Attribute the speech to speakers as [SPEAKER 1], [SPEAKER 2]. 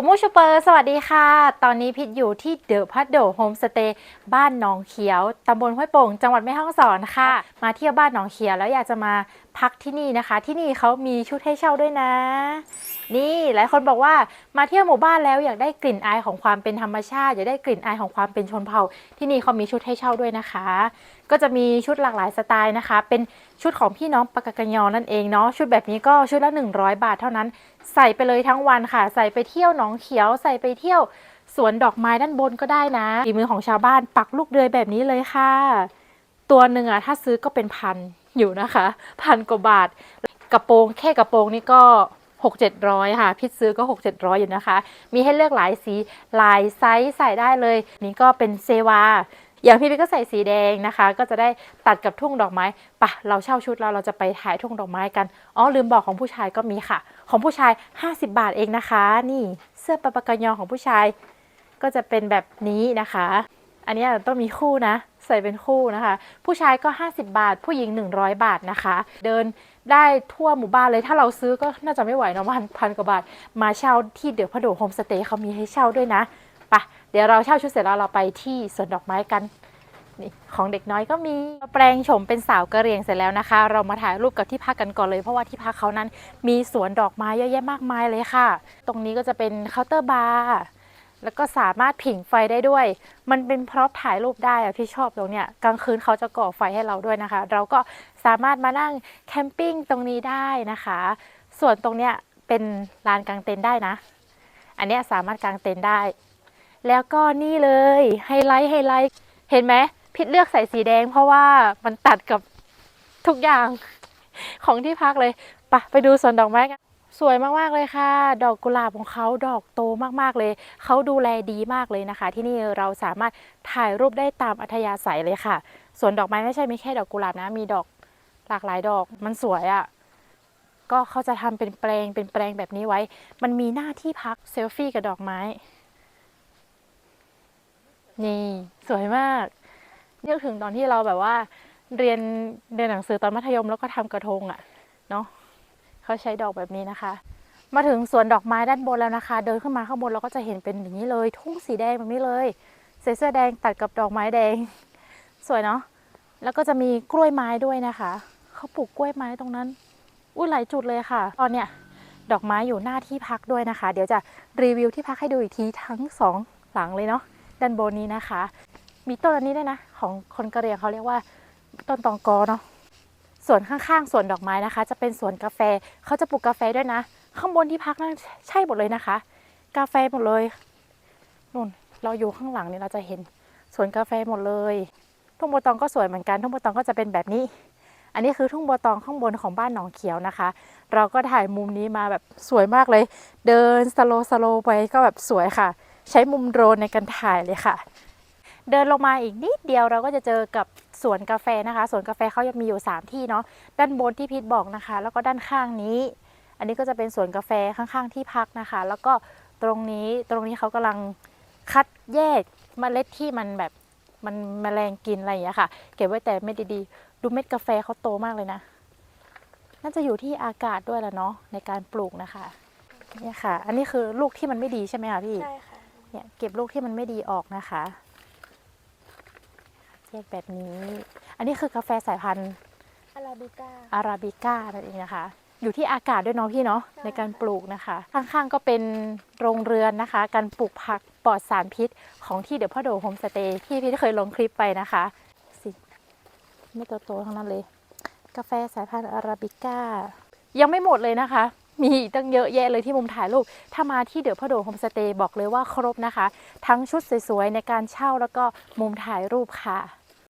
[SPEAKER 1] อุมูชูเปอร์ สวัสดีค่ะ ตอนนี้พิดอยู่ที่เดอะพัดโดโฮมสเตย์บ้านหนองเขียว ตำบลห้วยโป่ง จังหวัดแม่ฮ่องสอนค่ะ มาเที่ยวบ้านหนองเขียวแล้วอยากจะมาพักที่นี่นะคะ ที่นี่เขามีชุดให้เช่าด้วยนะ นี่หลายคนบอกว่ามาเที่ยวหมู่บ้านแล้วอยากได้กลิ่นอายของความเป็นธรรมชาติ อยากได้กลิ่นอายของความเป็นชนเผ่า ที่นี่เขามีชุดให้เช่าด้วยนะคะ ก็จะมีชุดหลากหลายสไตล์นะคะ เป็นชุดของพี่น้องปากกากยอนั่นเองเนาะชุดแบบนี้ก็ชุดละ 100 บาทเท่านั้น ใส่ไปเลยทั้งวันค่ะ ใส่ไปเที่ยวหนองเขียว ใส่ไปเที่ยวสวนดอกไม้ด้านบนก็ได้นะฝีมือของชาวบ้านปักลูกเดือยแบบนี้เลยค่ะ ตัวหนึ่งอะถ้าซื้อก็เป็นพันอยู่นะคะ พันกว่าบาท กระโปรงแค่กระโปรงนี่ก็หกเจ็ดร้อยค่ะพิดซื้อก็หกเจ็ดร้อยอยู่นะคะ มีให้เลือกหลายสี หลายไซส์ใส่ได้เลย นี่ก็เป็นเซวา อย่างพี่ปิ๊กก็ใส่สีแดงนะคะ ก็จะได้ตัดกับทุ่งดอกไม้ปะเราเช่าชุดแล้วเราจะไปถ่ายทุ่งดอกไม้กันอ๋อลืมบอกของผู้ชายก็มีค่ะ ของผู้ชาย 50 บาทเองนะคะ นี่เสื้อปะปะกยอของผู้ชาย ก็จะเป็นแบบนี้นะคะ อันนี้ต้องมีคู่นะ ใส่เป็นคู่นะคะ ผู้ชายก็ 50 บาท ผู้หญิง 100 บาทนะคะ เดินได้ทั่วหมู่บ้านเลยถ้าเราซื้อก็น่าจะไม่ไหวเนาะพันพันกว่าบาท มาเช่าที่เดี๋ยวพะโดโฮมสเตย์เขามีให้เช่าด้วยนะ ปะเดี๋ยวเราเช่าชุดเสร็จแล้วเราไปที่สวนดอกไม้กันนี่ของเด็กน้อยก็มีแปลงโฉมเป็นสาวกระเรียงเสร็จแล้วนะคะ เรามาถ่ายรูปกับที่พักกันก่อนเลยเพราะว่าที่พักเขานั้นมีสวนดอกไม้เยอะแยะมากมายเลยค่ะ ตรงนี้ก็จะเป็นเคาน์เตอร์บาร์แล้วก็สามารถผิงไฟได้ด้วย มันเป็นพร็อพถ่ายรูปได้อะพี่ชอบตรงเนี้ยกลางคืนเขาจะก่อไฟให้เราด้วยนะคะ เราก็สามารถมานั่งแคมปิ้งตรงนี้ได้นะคะ ส่วนตรงเนี้ยเป็นลานกางเต็นท์ได้นะ อันเนี้ยสามารถกางเต็นท์ได้ แล้วก็นี่เลยไฮไลท์ไฮไลท์เห็นไหมพิดเลือกใส่สีแดง เพราะว่ามันตัดกับทุกอย่างของที่พักเลยไปะไปดูสวนดอกไม้กันสวยมากๆเลยค่ะ ดอกกุหลาบของเขาดอกโตมากๆเลย เขาดูแลดีมากเลยนะคะ ที่นี่เราสามารถถ่ายรูปได้ตามอัธยาศัยเลยค่ะสวนดอกไม้ไม่ใช่มีแค่ดอกกุหลาบนะ มีดอกหลากหลายดอกมันสวยอะ่ะก็เขาจะทำเป็นแปลงเป็นแปลงแบบนี้ไว้ มันมีหน้าที่พักเซลฟี่กับดอกไม้ นี่สวยมากนึกถึงตอนที่เราแบบว่า เรียนเรียนหนังสือตอนมัธยมแล้วก็ทำกระทงอะ่ะเนาะเขาใช้ดอกแบบนี้นะคะ มาถึงสวนดอกไม้ด้านบนแล้วนะคะ เดินขึ้นมาข้างบนเราก็จะเห็นเป็นอย่างนี้เลย ทุ่งสีแดงแบบนี้เลยใส่เสื้อแดงตัดกับดอกไม้แดง สวยเนาะแล้วก็จะมีกล้วยไม้ด้วยนะคะเขาปลูกกล้วยไม้ตรงนั้นอุ้ยหลายจุดเลยค่ะ ตอนเนี้ยดอกไม้อยู่หน้าที่พักด้วยนะคะ เดี๋ยวจะรีวิวที่พักให้ดูอีกทีทั้งสองหลังเลยเนาะ ด้านบนนี้นะคะ มีต้นอันนี้ด้วยนะ ของคนกะเหรี่ยงเขาเรียกว่าต้นตองกอเนาะส่วนข้างๆสวนดอกไม้นะคะ จะเป็นสวนกาแฟเขาจะปลูกกาแฟด้วยนะ ข้างบนที่พักนั่นใช่หมดเลยนะคะ กาแฟหมดเลยนู่นเราอยู่ข้างหลังเนี่ยเราจะเห็นสวนกาแฟหมดเลยทุ่งบัวตองก็สวยเหมือนกันทุ่งบัวตองก็จะเป็นแบบนี้ อันนี้คือทุ่งบัวตองข้างบนของบ้านหนองเขียวนะคะ เราก็ถ่ายมุมนี้มาแบบสวยมากเลย เดินสโลสโลไปก็แบบสวยค่ะ ใช้มุมโดรนในการถ่ายเลยค่ะ เดินลงมาอีกนิดเดียวเราก็จะเจอกับสวนกาแฟนะคะ สวนกาแฟเขายังมีอยู่ 3 ที่เนาะด้านบนที่พีทบอกนะคะ แล้วก็ด้านข้างนี้ อันนี้ก็จะเป็นสวนกาแฟข้างๆที่พักนะคะ แล้วก็ตรงนี้ตรงนี้เขากำลังคัดแยกเมล็ดที่มันแบบมันแมลงกินอะไรอย่างเงี้ค่ะ เก็บไว้แต่เม็ดดีๆ ดูเม็ดกาแฟเขาโตมากเลยนะ น่าจะอยู่ที่อากาศด้วยแหละเนาะในการปลูกนะคะ เนี่ยค่ะ อันนี้คือลูกที่มันไม่ดีใช่ไหมคะพี่
[SPEAKER 2] ใช่ค่ะ
[SPEAKER 1] เนี่ยเก็บลูกที่มันไม่ดีออกนะคะแยกแบบนี้ อันนี้คือกาแฟสายพันธุ์
[SPEAKER 2] อาราบิก้า
[SPEAKER 1] อาราบิก้านั่นเองนะคะ อยู่ที่อากาศด้วยเนาะพี่เนาะ
[SPEAKER 2] ใช่
[SPEAKER 1] ในการปลูกนะคะ ข้างๆก็เป็นโรงเรือนนะคะ การปลูกผักปลอดสารพิษของที่เดี๋ยวพ่อโดโฮมสเตย์ที่พี่เคยลงคลิปไปนะคะสิไม่โตๆทั้งนั้นเลย กาแฟสายพันธุ์อาราบิก้ายังไม่หมดเลยนะคะ มีตั้งเยอะแยะเลยที่มุมถ่ายรูป ถ้ามาที่เดอะพ่อโดโฮมสเตย์บอกเลยว่าครบนะคะ ทั้งชุดสวยๆในการเช่าแล้วก็มุมถ่ายรูปค่ะ